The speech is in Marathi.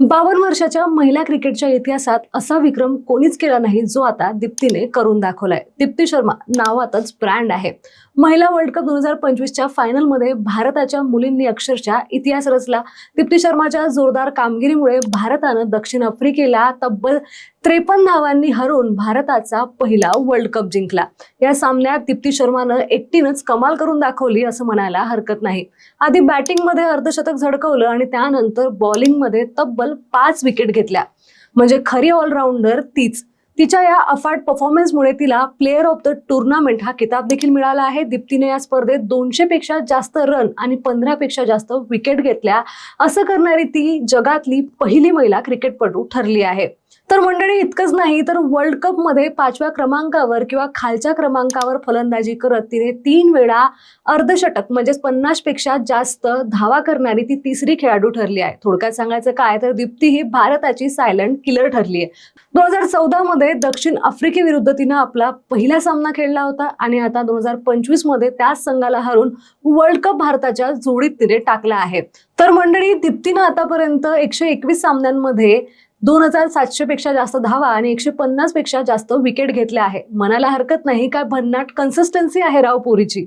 बावन्न वर्षाच्या महिला क्रिकेटच्या इतिहासात असा विक्रम कोणीच केला नाही जो आता दीप्तीने करून दाखवलाय. दीप्ती शर्मा नावातच ब्रँड आहे. महिला वर्ल्ड कप दोन हजार पंचवीसच्या फायनलमध्ये भारताच्या मुलींनी अक्षरशः इतिहास रचला. दीप्ती शर्माच्या जोरदार कामगिरीमुळे भारतानं दक्षिण आफ्रिकेला तब्बल त्रेपन्न धावांनी हरवून भारताचा पहिला वर्ल्ड कप जिंकला. या सामन्यात दीप्ती शर्मानं एकटीनंच कमाल करून दाखवली असं म्हणायला हरकत नाही. आधी बॅटिंगमध्ये अर्धशतक झडकवलं आणि त्यानंतर बॉलिंगमध्ये तब्बल पाच विकेट घेतल्या. म्हणजे खरी ऑलराऊंडर तीच. तिच्या या अफाट परफॉर्मन्समुळे तिला प्लेअर ऑफ द टुर्नामेंट हा किताब देखील मिळाला आहे. दीप्तीने या स्पर्धेत दोनशे पेक्षा जास्त रन आणि पंधरा पेक्षा जास्त विकेट घेतल्या. असं करणारी ती जगातली पहिली महिला क्रिकेटपटू ठरली आहे. तर मंडळी इतकंच नाही तर वर्ल्ड कपमध्ये पाचव्या क्रमांकावर किंवा खालच्या क्रमांकावर फलंदाजी करत तिने तीन वेळा अर्धशतक म्हणजेच पन्नासपेक्षा जास्त धावा करणारी ती तिसरी खेळाडू ठरली आहे. थोडक्यात सांगायचं काय तर दीप्ती ही भारताची सायलंट किलर ठरली आहे. दोन हजार चौदा मध्ये दक्षिण आफ्रिकेविरुद्ध तिनं आपला पहिला सामना खेळला होता आणि आता दोन हजार पंचवीसमध्ये त्याच संघाला हरून वर्ल्ड कप भारताच्या जोडीत तिने टाकला आहे. तर मंडळी दीप्तीनं आतापर्यंत एकशे एकवीस सामन्यांमध्ये दोन हजार सातशे पेक्षा जास्त धावा आणि एकशे पन्नासपेक्षा जास्त विकेट घेतल्या आहे. मनाला हरकत नाही काय भन्नाट कन्सिस्टन्सी आहे राव पोरीची.